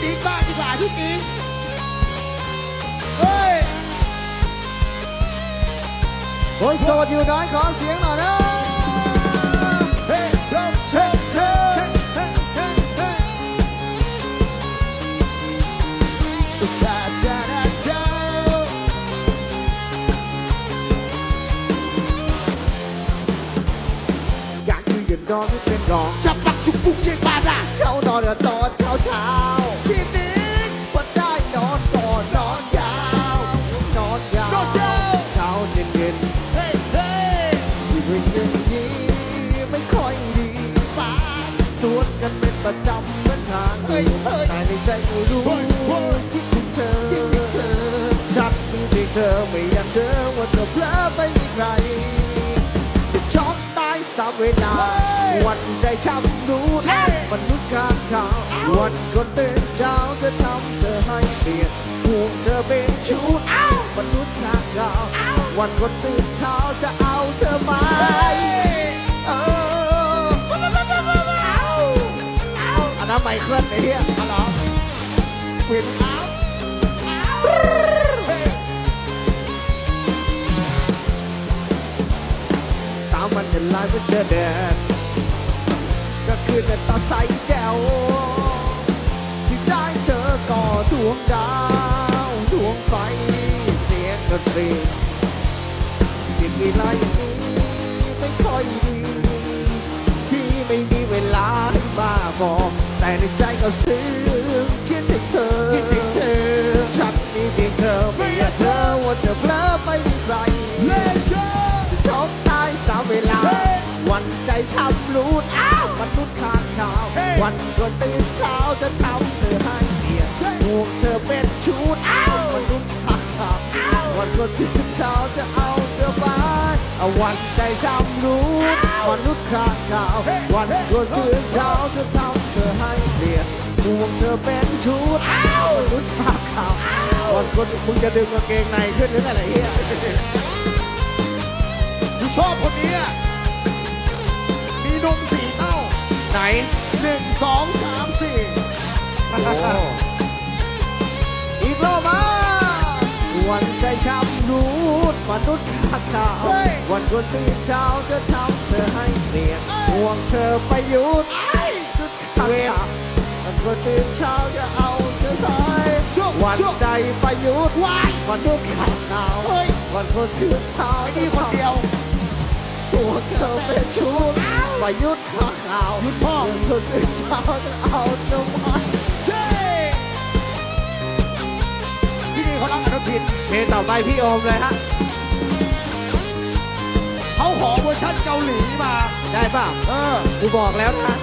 พี่ติ๊กบ้างดีกว่าพี่ติ๊กเฮ้ยคนโสดอยู่น้อยขอเสียงหน่อยนะเฮ้ยเชิญเชิญเชิญเฮ้ยเฮ้ยเฮ้ยจ้าจ้าจ้าจ้าอยากยืนยืนนอนไม่เป็นรองจับปักจุกปุกเจงบาดาเขานอนกันตอนเช้าเช้า พี่ติ๊กวันได้นอนก่อนนอนยาว นอนยาวนอนยาว เช้าเย็นเย็นเฮ้ยเฮ้ยที่เป็นอย่างนี้ไม่ค่อยดีป้าสวนกันเป็นประจำเหมือนทางเดินแต่ในใจก็รู้คิดถึงเธอฉันมีเพียงเธอไม่อยากเจอว่าเธอเพลอไปมีใคร จะช็อกตายสามเวลา วันใจช้ำรู้นะมนุษย์ข้างขาววันคนเตื่น เช้าจะทำเธอให้เปลี่ยนห่วงเธอเป็นชุดมนุษย์ข้างข่าววันคนตื่นเช้าจะเอาเธอไหมเอออันนั้นไมเคิลไอ้เหี้ยอ๋อเหรอเปลี่ยนเอาวตามมันจะลายมันจะแดดก็คือในตาใสแจ๋ว สียงดนตรีที่มีลายอย่างนี้ไม่ค่อยดีที่ไม่มีเวลาให้มาบอกแต่ในใจก็ซึ้งคิดถึงเธอคิดถึงเธอ ฉันมีเพียงเธอไม่อยากเจอว่าเธอเพลอไม่มีใคร Let's go จะชอบตายสามเวลา วันใจช้ำรูดอ้าวมนุษย์ขาดข่าวเฮ้ยวันก่อนตื่นเช้าจะทำเธอให้เปลี่ยนห่วงเธอเป็นชุดอ้าวมนุษย์ขาดข่าววัน ก่อนตื่นเช้าจะเอาเธอไปเอาวันใจช้ำรูดมนุษย์ขาดข่าววันก่อนตื่นเช้าจะทำเธอให้เปลี่ยนห่วงเธอเป็นชุดอ้าวมนุษย์ขาดข่าววันก่อนมึงจะดึงกางเกงในขึ้นหรืออะไรเฮียกูชอบคนนี้อะมีนมสีเต้าไหนหนึ่งสองสามสี่อีกรอบมาวันใจช้ำรูดม นุษย์ขาดข่าววันคนตื่นเช้าจะทำเธอให้เปลี่ยนห่วงเธอไปหยุดจุดขาดข่าววันคนตื่นเช้าจะเอาเธอไปวันใจไปยุดวายมนุษย์ขาดข่าวเฮ้ยวันคนตื่นเช้าไอ้นี่คนเดียวห่วงเธอเป็นชุดไปยุดขาขาวยุดพ่อวันคนตื่นเช้าจะเอาเธอไปเช่ที่นี่เขารักอนุทินเพลงต่อไปพี่โอมเลยฮะ เขาขอเวอร์ชันเกาหลีมา ได้ป่ะ เออ กูบอกแล้วนะ